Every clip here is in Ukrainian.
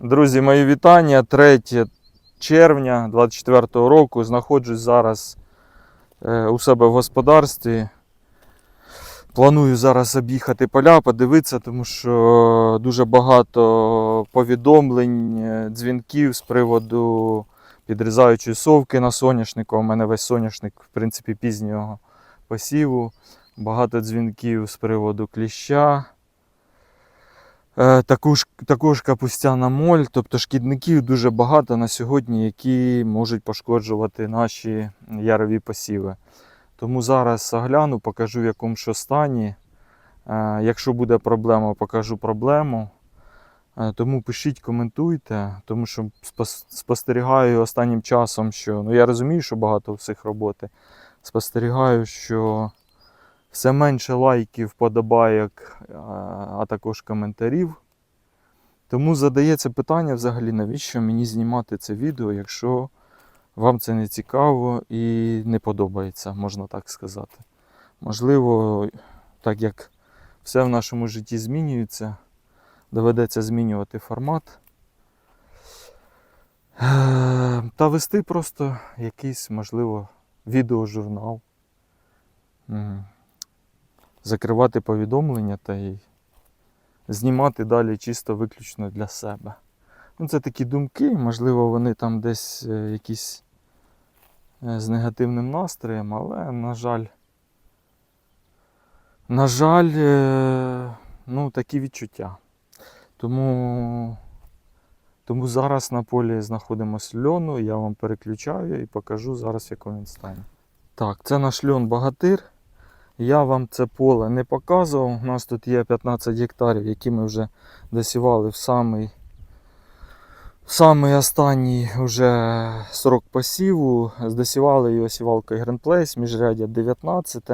Друзі, мої вітання. 3 червня 24 року. Знаходжусь зараз е, у себе в господарстві. Планую зараз об'їхати поля, подивитися, тому що дуже багато повідомлень, е, дзвінків з приводу підрізаючої совки на соняшнику. У мене весь соняшник, в принципі, пізнього посіву. Багато дзвінків з приводу кліща. Е, Також, також капустяна моль, тобто шкідників дуже багато на сьогодні, які можуть пошкоджувати наші ярові посіви. Тому зараз огляну, покажу в якому що стані. Е, Якщо буде проблема, покажу проблему. Е, Тому пишіть, коментуйте, тому що спостерігаю останнім часом, що ну я розумію, що багато всіх роботи. Спостерігаю, що все менше лайків, подобайок, а- а також коментарів. Тому задається питання взагалі, навіщо мені знімати це відео, якщо вам це не цікаво і не подобається, можна так сказати. Можливо, так як все в нашому житті змінюється, доведеться змінювати формат. Е, Та вести просто якийсь, можливо, відеожурнал. Закривати повідомлення та й знімати далі чисто виключно для себе. Ну, це такі думки, можливо, вони там десь е, якісь е, з негативним настроєм, але, на жаль, на жаль, е, ну, такі відчуття. Тому, тому зараз на полі знаходимося льону, я вам переключаю і покажу зараз, якому він стані. Так, це наш льон Багатир. Я вам це поле не показував. У нас тут є 15 гектарів, які ми вже досівали в самий, в самий останній вже срок посіву. Досівали його сівалкою Place, міжрядя 19.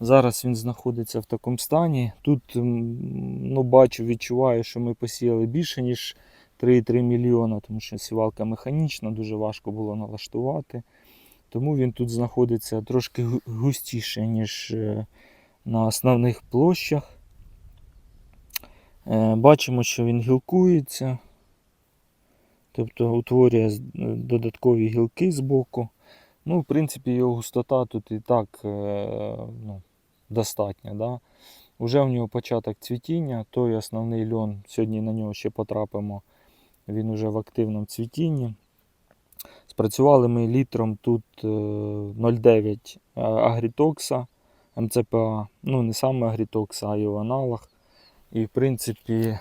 Зараз він знаходиться в такому стані. Тут ну, бачу, відчуваю, що ми посіяли більше, ніж 3,3 мільйона, тому що сівалка механічна, дуже важко було налаштувати. Тому він тут знаходиться трошки густіше, ніж е, на основних площах. Е, Бачимо, що він гілкується, тобто утворює додаткові гілки з боку. Ну, в принципі, його густота тут і так е, ну, достатня. Да? Уже в нього початок цвітіння, той основний льон, сьогодні на нього ще потрапимо, він уже в активному цвітінні. Спрацювали ми літром тут е, 0,9 е, агрітокса МЦПА. Ну, не саме агрітокса, а його аналог. І, в принципі,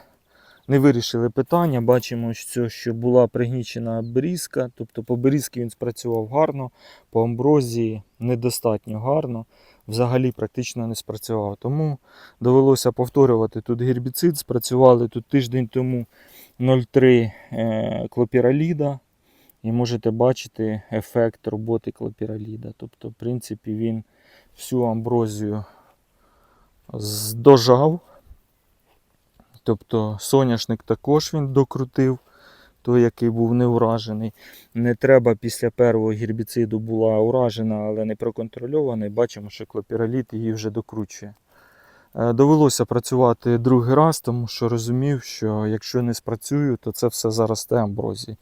не вирішили питання. Бачимо, що, була пригнічена обрізка. Тобто по берізки він спрацював гарно, по амброзії недостатньо гарно. Взагалі практично не спрацював. Тому довелося повторювати тут гербіцид. Спрацювали тут тиждень тому 0,3 е, клопіраліда. І можете бачити ефект роботи клопіраліда. Тобто, в принципі, він всю амброзію здожав. Тобто соняшник також він докрутив, той, який був не уражений. Не треба після першого гербіциду була уражена, але не проконтрольована. І бачимо, що клопіраліт її вже докручує. Е, Довелося працювати другий раз, тому що розумів, що якщо не спрацюю, то це все заросте амброзії.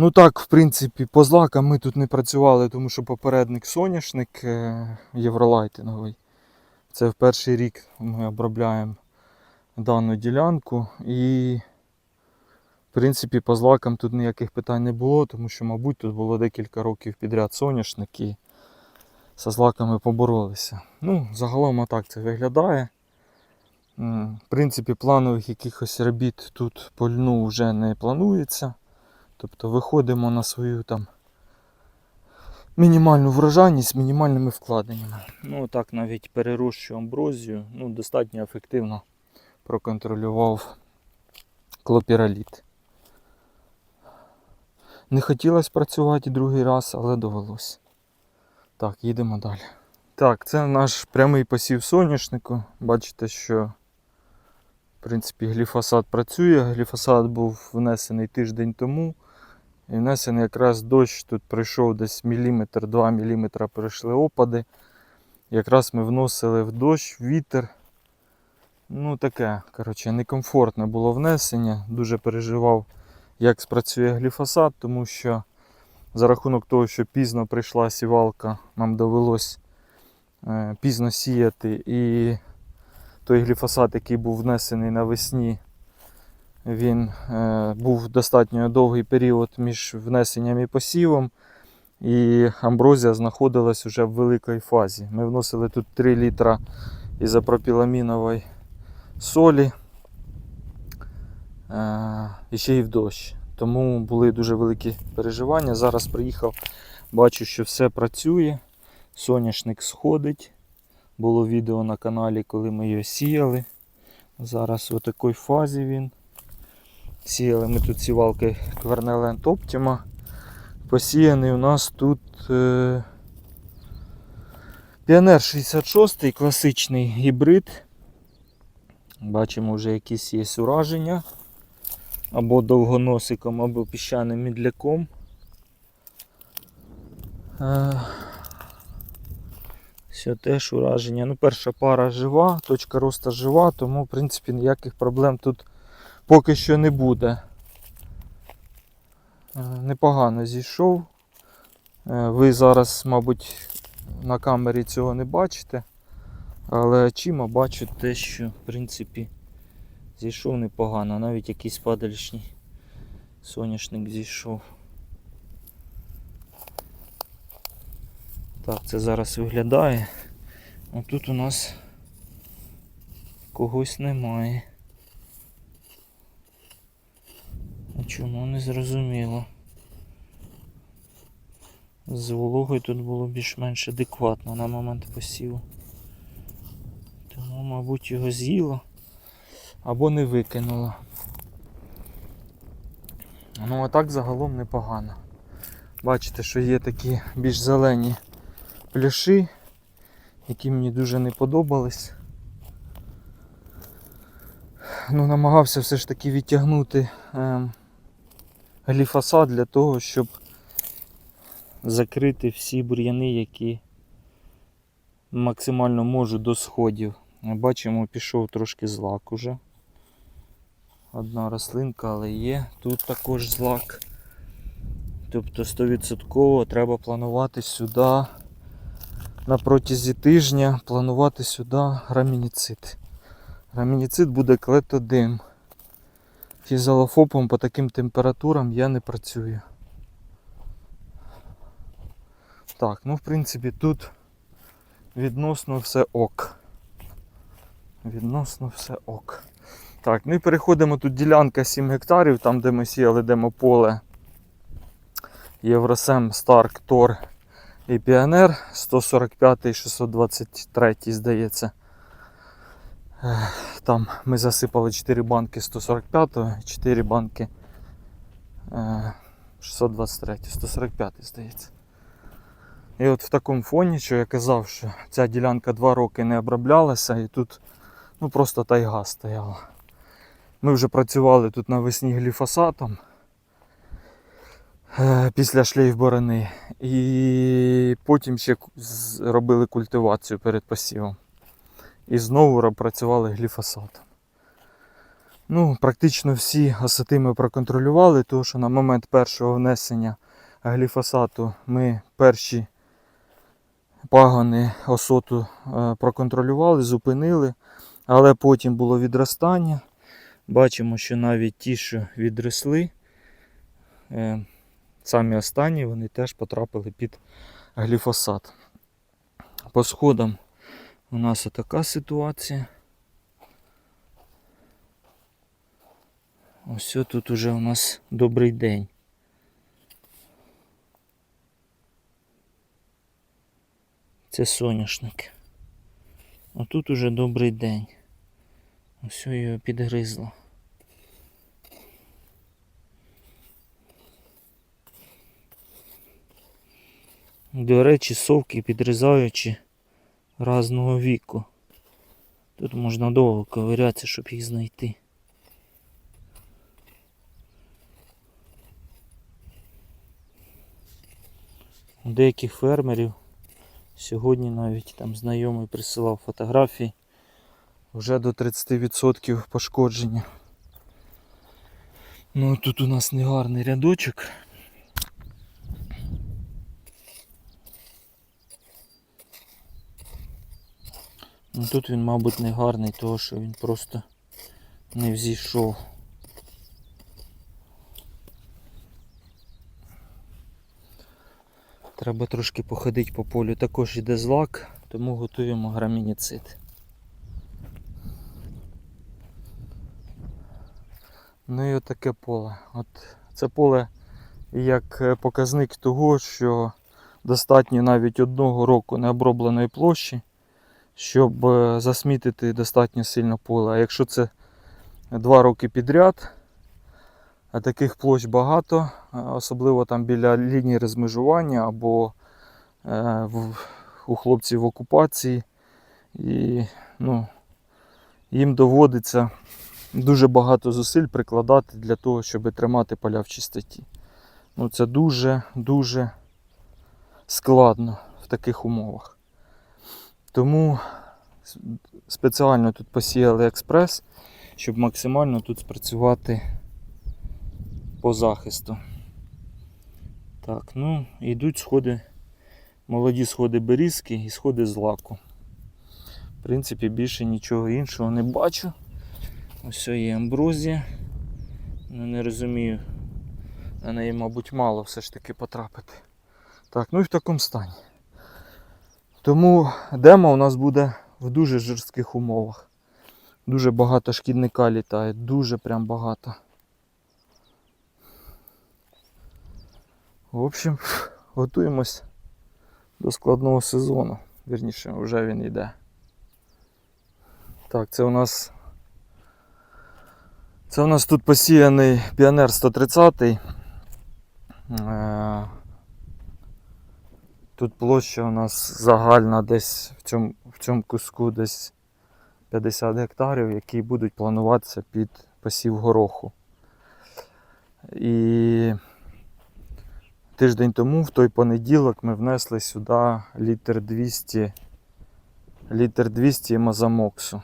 Ну так, в принципі, по злакам ми тут не працювали, тому що попередник соняшник е, євролайтинговий. Це в перший рік ми обробляємо дану ділянку. І, в принципі, по злакам тут ніяких питань не було, тому що, мабуть, тут було декілька років підряд соняшник і зі злаками поборолися. Ну, загалом отак це виглядає. В принципі, планових якихось робіт тут по льну вже не планується. Тобто виходимо на свою там мінімальну врожайність з мінімальними вкладеннями. Ну так навіть перерощую амброзію, ну достатньо ефективно проконтролював клопіраліт. Не хотілося працювати другий раз, але довелось. Так, їдемо далі. Так, це наш прямий посів соняшнику. Бачите, що в принципі гліфосат працює. Гліфосат був внесений тиждень тому. І внесений якраз дощ тут прийшов десь міліметр, 2 міліметра прийшли опади. Якраз ми вносили в дощ, вітер. Ну, таке, коротше, некомфортне було внесення. Дуже переживав, як спрацює гліфосат, тому що за рахунок того, що пізно прийшла сівалка, нам довелось е, пізно сіяти. І той гліфосат, який був внесений навесні, він е, був достатньо довгий період між внесенням і посівом. І амброзія знаходилась вже в великій фазі. Ми вносили тут 3 літра ізопропіламінової солі е, і ще й в дощ. Тому були дуже великі переживання. Зараз приїхав, бачу, що все працює. Соняшник сходить. Було відео на каналі, коли ми його сіяли. Зараз в такій фазі він. Сіяли ми тут сівалки Квернеленд Optima. Посіяний у нас тут е, Піонер 66 класичний гібрид. Бачимо вже якісь є ураження. Або довгоносиком, або піщаним мідляком. Е, Все теж ураження. Ну, перша пара жива, точка росту жива, тому в принципі ніяких проблем тут поки що не буде. Е, Непогано зійшов. Е, Ви зараз, мабуть, на камері цього не бачите. Але очима бачу те, що в принципі зійшов непогано. Навіть якийсь падальшній соняшник зійшов. Так, це зараз виглядає. А тут у нас когось немає. А чому не зрозуміло? З вологою тут було більш-менш адекватно на момент посіву. Тому, мабуть, його з'їло або не викинуло. Ну а так загалом непогано. Бачите, що є такі більш зелені пляши, які мені дуже не подобались. Ну, намагався все ж таки відтягнути ем, гліфосат для того, щоб закрити всі бур'яни, які максимально можу до сходів. Бачимо, пішов трошки злак уже. Одна рослинка, але є. Тут також злак. Тобто 100% треба планувати сюди на протязі тижня планувати сюди грамініцид. Грамініцид буде клетодим. Фізалофопом по таким температурам я не працюю. Так, ну в принципі тут відносно все ок. Відносно все ок. Так, ну і переходимо тут ділянка 7 гектарів, там де ми сіяли демополе Євросем, Старк, Тор і Піонер 145 623 здається. Там ми засипали 4 банки 145-го, 4 банки е, 623, 145 здається. І от в такому фоні, що я казав, що ця ділянка 2 роки не оброблялася і тут ну, просто тайга стояла. Ми вже працювали тут навесні гліфосатом е, після шлейф-борони. І потім ще робили культивацію перед посівом. І знову ра- працювали гліфосатом. Ну, практично всі осети ми проконтролювали, тому що на момент першого внесення гліфосату ми перші пагони осоту е, проконтролювали, зупинили, але потім було відростання. Бачимо, що навіть ті, що відросли, е, самі останні, вони теж потрапили під гліфосат. По сходам у нас така ситуація. Ось тут уже у нас добрий день. Це соняшник. А тут уже добрий день. Ось його підгризло. До речі, совки підрізаючи разного віку. Тут можна довго ковирятися, щоб їх знайти. У деяких фермерів сьогодні навіть там знайомий присилав фотографії. вже до 30% пошкодження. Ну тут у нас негарний рядочок. Ну тут він, мабуть, не гарний, тому що він просто не взійшов. Треба трошки походити по полю. Також іде злак, тому готуємо грамініцид. Ну і отаке поле. От це поле як е, показник того, що достатньо навіть одного року необробленої площі, щоб е, засмітити достатньо сильно поле. А якщо це два роки підряд, а таких площ багато, е, особливо там біля лінії розмежування або е, у хлопців в окупації. І ну, їм доводиться дуже багато зусиль прикладати для того, щоб тримати поля в чистоті. Ну, це дуже-дуже складно в таких умовах. Тому спеціально тут посіяли експрес, щоб максимально тут спрацювати по захисту. Так, ну, йдуть сходи, молоді сходи берізки і сходи з лаку. В принципі, більше нічого іншого не бачу. Ось є амброзія. Ну, не розумію. На неї, мабуть, мало все ж таки потрапити. Так, ну і в такому стані. Тому демо у нас буде в дуже жорстких умовах. Дуже багато шкідника літає, дуже прям багато. В общем, готуємось до складного сезону. Вірніше, вже він йде. Так, це у нас. Це у нас тут посіяний піонер 130. Е, Тут площа у нас загальна десь в цьому, в цьому куску десь 50 гектарів, які будуть плануватися під посів гороху. І тиждень тому, в той понеділок, ми внесли сюди літр 200 літр 200 мазамоксу.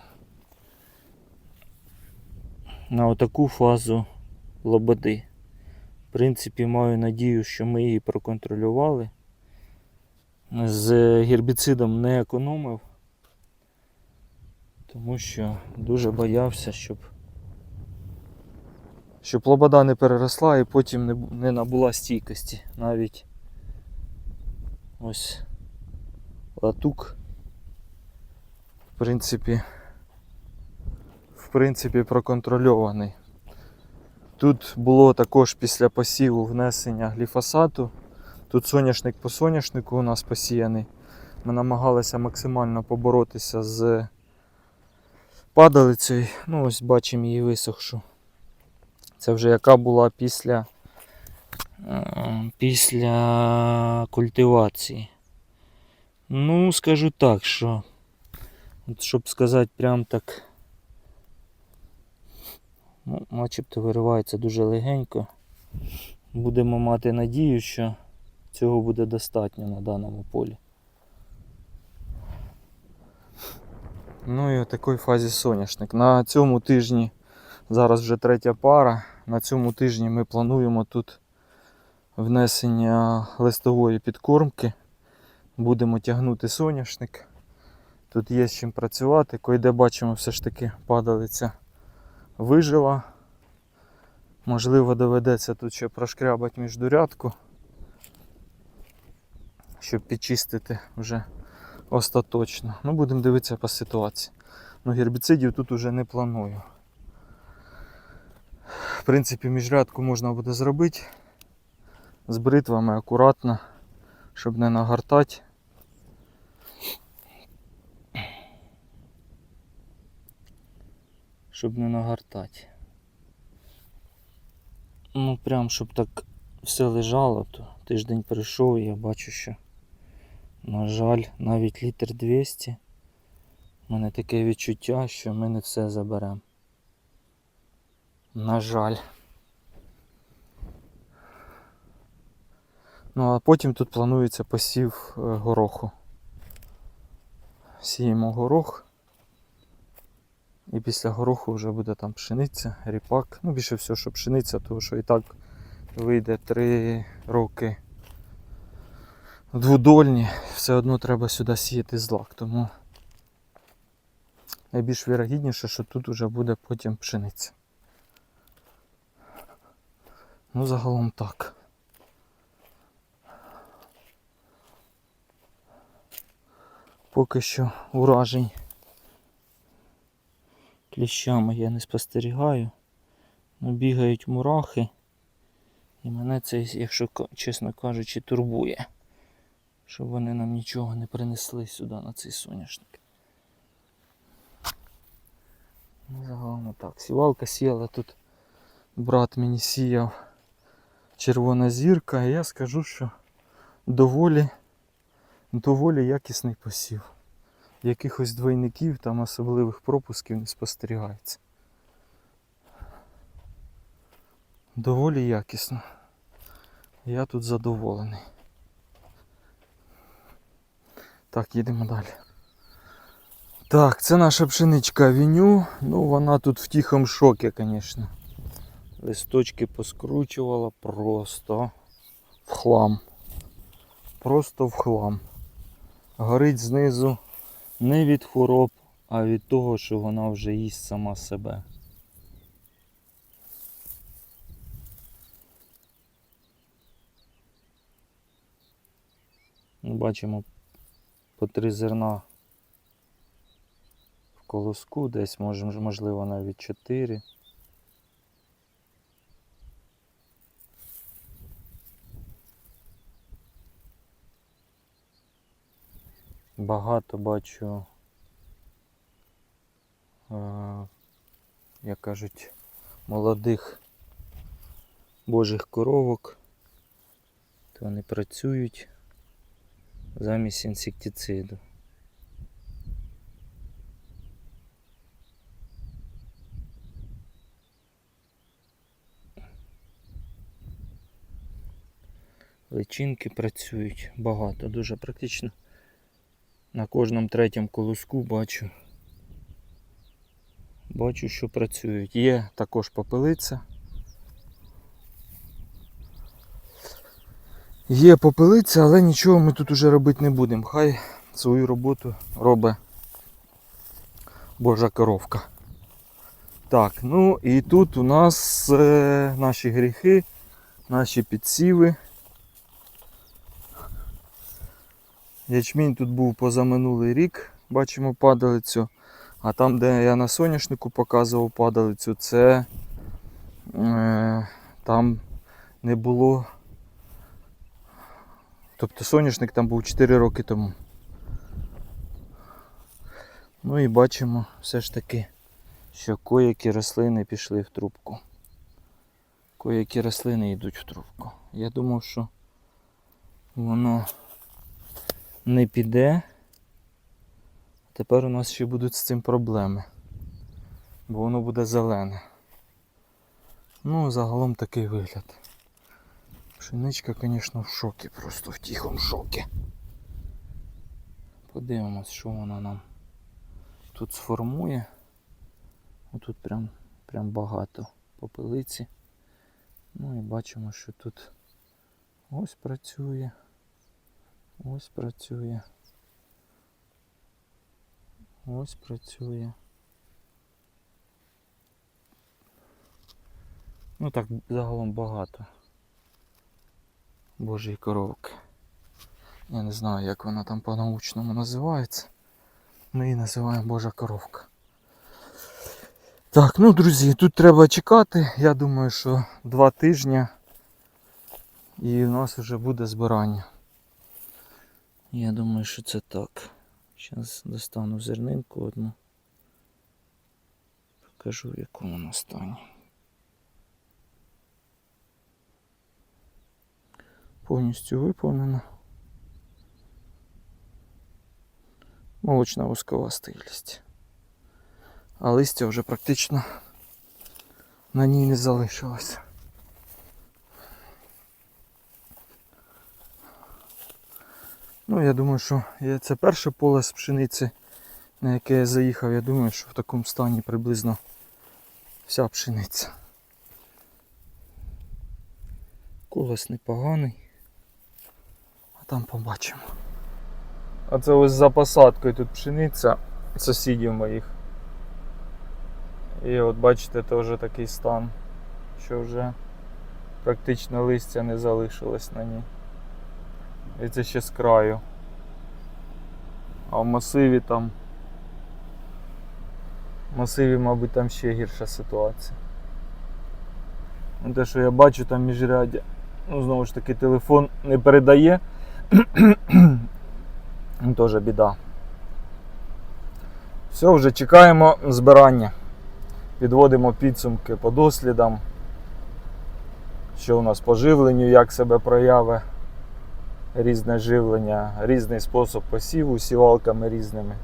На отаку фазу лободи. В принципі, маю надію, що ми її проконтролювали. З гербіцидом не економив, тому що дуже боявся, щоб, щоб лобода не переросла і потім не, не набула стійкості. Навіть ось латук, в принципі, в принципі, проконтрольований. Тут було також після посіву внесення гліфосату. Тут соняшник по соняшнику у нас посіяний. Ми намагалися максимально поборотися з падалицею. Ну, ось бачимо її висохшу. Це вже яка була після, е, після культивації. Ну, скажу так, що, от щоб сказати прям так, ну, начебто виривається дуже легенько. Будемо мати надію, що цього буде достатньо на даному полі. Ну і в такій фазі соняшник. На цьому тижні, зараз вже третя пара, на цьому тижні ми плануємо тут внесення листової підкормки. Будемо тягнути соняшник. Тут є з чим працювати. Койде бачимо, все ж таки падалиця вижила. Можливо, доведеться тут ще прошкрябати міждурядку щоб підчистити вже остаточно. Ну, будемо дивитися по ситуації. Ну, гербіцидів тут уже не планую. В принципі, міжрядку можна буде зробити з бритвами акуратно, щоб не нагортати. Щоб не нагортати. Ну, прям, щоб так все лежало, то тиждень пройшов і я бачу, що на жаль, навіть літр 200. У мене таке відчуття, що ми не все заберемо. На жаль. Ну а потім тут планується посів е, гороху. Сіємо горох. І після гороху вже буде там пшениця, ріпак. Ну, більше всього, що пшениця, тому що і так вийде 3 роки двудольні. Все одно треба сюди сіяти злак. Тому найбільш вірогідніше, що тут вже буде потім пшениця. Ну, загалом так. Поки що уражень кліщами я не спостерігаю. Ну, бігають мурахи. І мене це, якщо чесно кажучи, турбує. Щоб вони нам нічого не принесли сюди на цей соняшник. Ну, загалом так. Сівалка сіяла тут. Брат мені сіяв червона зірка, і я скажу, що доволі, доволі якісний посів. Якихось двойників, там особливих пропусків не спостерігається. Доволі якісно. Я тут задоволений. Так, їдемо далі. Так, це наша пшеничка авеню. Ну, вона тут в тихому шокі, звісно. Листочки поскручувала просто в хлам. Просто в хлам. Горить знизу не від хвороб, а від того, що вона вже їсть сама себе. Ну, Бачимо по три зерна в колоску, десь можливо навіть чотири. Багато бачу, е, як кажуть, молодих божих коровок. То вони працюють замість інсектициду. Личинки працюють багато, дуже практично. На кожному третьому колоску бачу. Бачу, що працюють. Є також попелиця. Є попелиця, але нічого ми тут уже робити не будемо. Хай свою роботу робить Божа коровка. Так, ну і тут у нас е, наші гріхи, наші підсіви. Ячмінь тут був позаминулий рік, бачимо падалицю. А там, де я на соняшнику показував падалицю, це е, там не було. Тобто соняшник там був 4 роки тому. Ну і бачимо все ж таки, що коякі рослини пішли в трубку. Коякі рослини йдуть в трубку. Я думав, що воно не піде. Тепер у нас ще будуть з цим проблеми. Бо воно буде зелене. Ну, загалом такий вигляд. Пшеничка, звісно, в шокі, просто в тихому шокі. Подивимось, що вона нам тут сформує. Отут прям, прям багато попелиці. Ну і бачимо, що тут ось працює. Ось працює. Ось працює. Ну так, загалом багато. Божої коровки. Я не знаю, як вона там по-научному називається. Ми її називаємо Божа коровка. Так, ну друзі, тут треба чекати. Я думаю, що два тижні і у нас вже буде збирання. Я думаю, що це так. Зараз достану зернинку одну. Покажу, в якому вона стані. Повністю виповнена. Молочна воскова стилість. А листя вже практично на ній не залишилось. Ну, я думаю, що це перше поле з пшениці. на яке я заїхав, я думаю, що в такому стані приблизно вся пшениця. Колос непоганий. Там побачимо. А це ось за посадкою тут пшениця сусідів моїх. І от бачите, теж такий стан, що вже практично листя не залишилось на ній. І це ще з краю. А в масиві там. В масиві, мабуть, там ще гірша ситуація. Ну, Те, що я бачу там міжряддя, ну знову ж таки телефон не передає. Теж біда. Все, вже чекаємо збирання. Підводимо підсумки по дослідам. Що у нас по живленню, як себе прояви різне живлення, різний спосіб посіву, сівалками різними.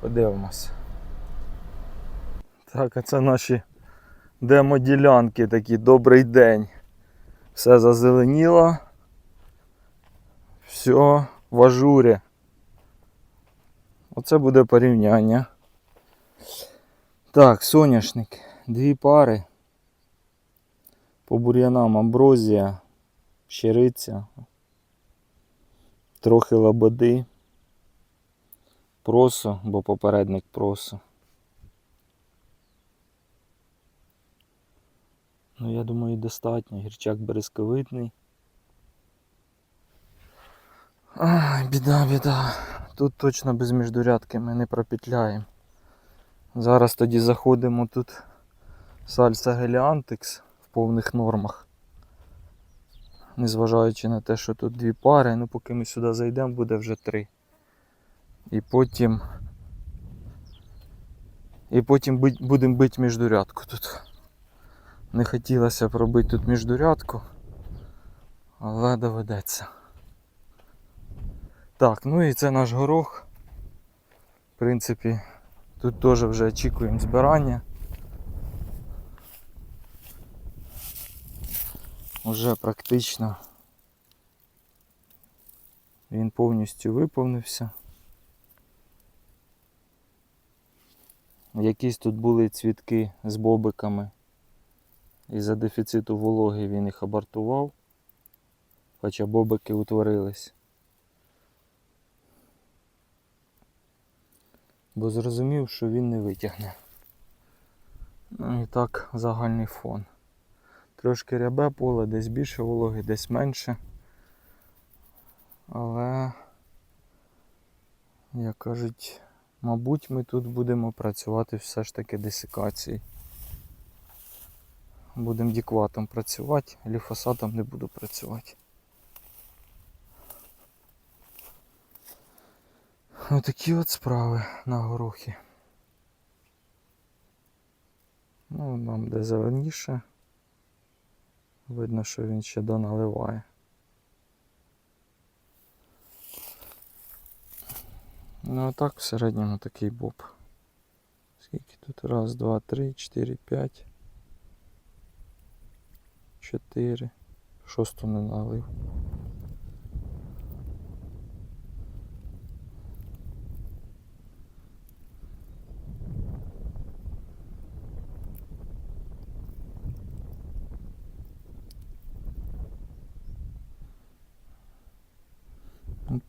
Подивимося. Так, а це наші демоділянки такі. Добрий день. Все зазеленіло. Все в ажурі. Оце буде порівняння. Так, соняшник. Дві пари. По бур'янам амброзія, щириця, трохи лабоди, просо, бо попередник просо. Ну, я думаю, достатньо. Гірчак березковитний. Ай, біда, біда. Тут точно без міждурядки ми не пропетляємо. Зараз тоді заходимо тут сальса геліантикс в повних нормах. Незважаючи на те, що тут дві пари, ну поки ми сюди зайдемо, буде вже три. І потім. І потім будемо бити міждурядку тут. Не хотілося б робити тут міждурядку, але доведеться. Так, ну і це наш горох. В принципі, тут теж вже очікуємо збирання. Уже практично він повністю виповнився. Якісь тут були цвітки з бобиками. Із-за дефіциту вологи він їх абортував, хоча бобики утворились. Бо зрозумів, що він не витягне. Ну і так загальний фон. Трошки рябе поле, десь більше вологи, десь менше. Але, як кажуть, мабуть, ми тут будемо працювати все ж таки десикації. Будемо дікватом працювати, ліфосатом не буду працювати. Отакі от справи на горохи. Ну, нам де зеленіше. Видно, що він ще доналиває. Ну а так в середньому такий боб. Скільки тут? Раз, два, три, чотири, п'ять. Чотири. Шосту не налив.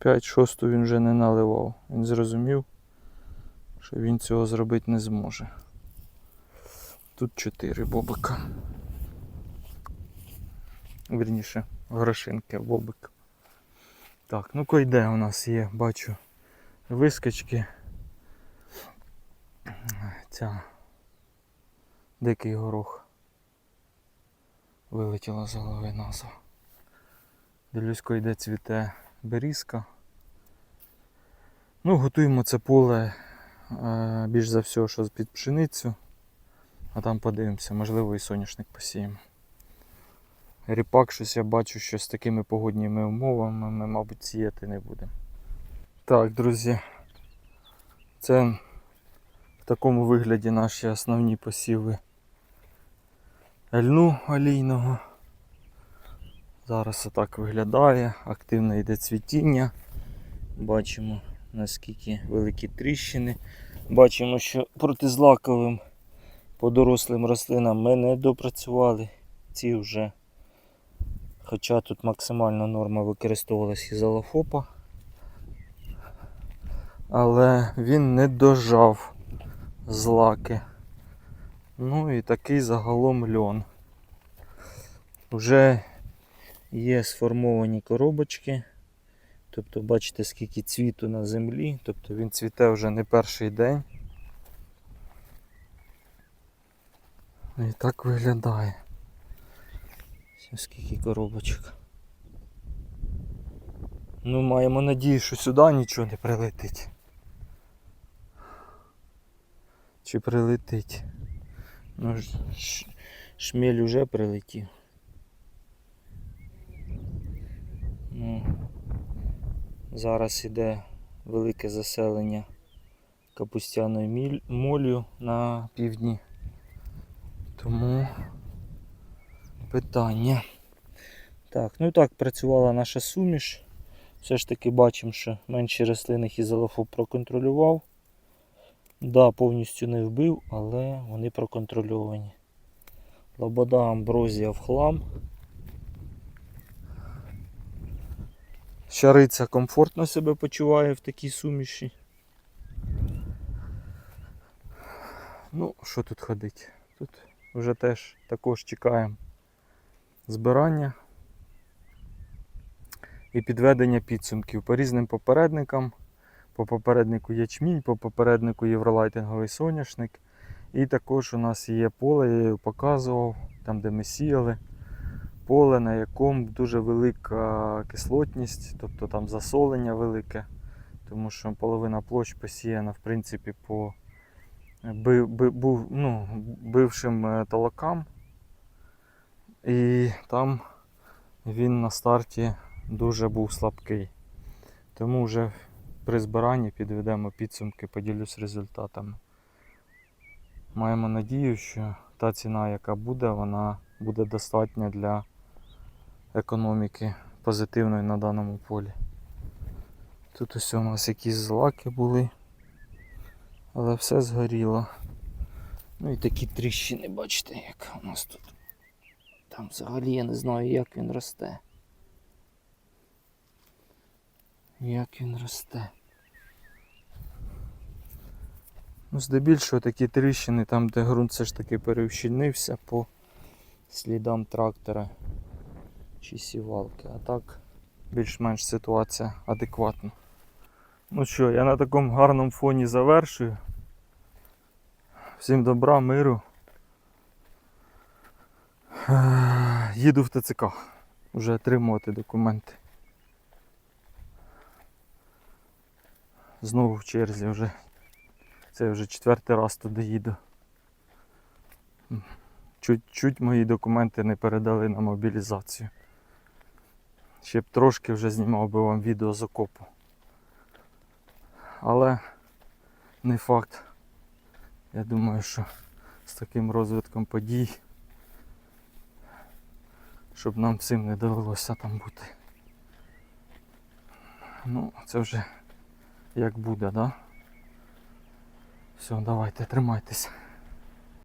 Ну, П'ять шосту він вже не наливав. Він зрозумів, що він цього зробити не зможе. Тут чотири бобика. Вірніше, грошинки, бобик. Так, ну койде у нас є, бачу, вискочки. Ця дикий горох вилетіла з голови назва. Дивлюсь, койде цвіте берізка. Ну, готуємо це поле е, більш за все, що під пшеницю. А там подивимося, можливо і соняшник посіємо. Ріпак щось я бачу, що з такими погодніми умовами ми, мабуть, сіяти не будемо. Так, друзі, це в такому вигляді наші основні посіви льну олійного. Зараз отак виглядає, активно йде цвітіння. Бачимо наскільки великі тріщини. Бачимо, що протизлаковим по дорослим рослинам ми не допрацювали. Ці вже, хоча тут максимальна норма використовувалась ізолофопа, але він не дожав злаки. Ну і такий загалом льон. Вже є сформовані коробочки. Тобто бачите, скільки цвіту на землі, тобто він цвіте вже не перший день. І так виглядає. Ось скільки коробочок. Ну, маємо надію, що сюди нічого не прилетить. Чи прилетить? Ну, шмель уже прилетів. Ну, зараз іде велике заселення капустяною моллю на півдні. Тому питання. Так, ну і так працювала наша суміш. Все ж таки бачимо, що менші рослини хізелофоб проконтролював. Да, повністю не вбив, але вони проконтрольовані. Лобода амброзія в хлам. Щариця комфортно себе почуває в такій суміші. Ну, що тут ходить? Тут вже теж також чекаємо збирання і підведення підсумків по різним попередникам. По попереднику ячмінь, по попереднику євролайтинговий соняшник. І також у нас є поле, я його показував, там де ми сіяли. Поле, на якому дуже велика кислотність, тобто там засолення велике, тому що половина площ посіяна в принципі по би, би, був, ну, бившим е, толокам. І там він на старті дуже був слабкий. Тому вже при збиранні підведемо підсумки, поділюсь результатами. Маємо надію, що та ціна, яка буде, вона буде достатня для економіки позитивної на даному полі. Тут ось у нас якісь злаки були, але все згоріло. Ну і такі тріщини, бачите, як у нас тут. Там взагалі я не знаю, як він росте. Як він росте. Ну, здебільшого такі тріщини, там де ґрунт все ж таки переущільнився по слідам трактора чи сівалки. А так більш-менш ситуація адекватна. Ну що, я на такому гарному фоні завершую. Всім добра, миру. Їду в ТЦК. Вже отримувати документи. Знову в черзі вже. Це вже четвертий раз туди їду. Чуть-чуть мої документи не передали на мобілізацію. Ще б трошки вже знімав би вам відео з окопу. Але не факт. Я думаю, що з таким розвитком подій, щоб нам всім не довелося там бути. Ну, це вже як буде, да? Все, давайте, тримайтеся.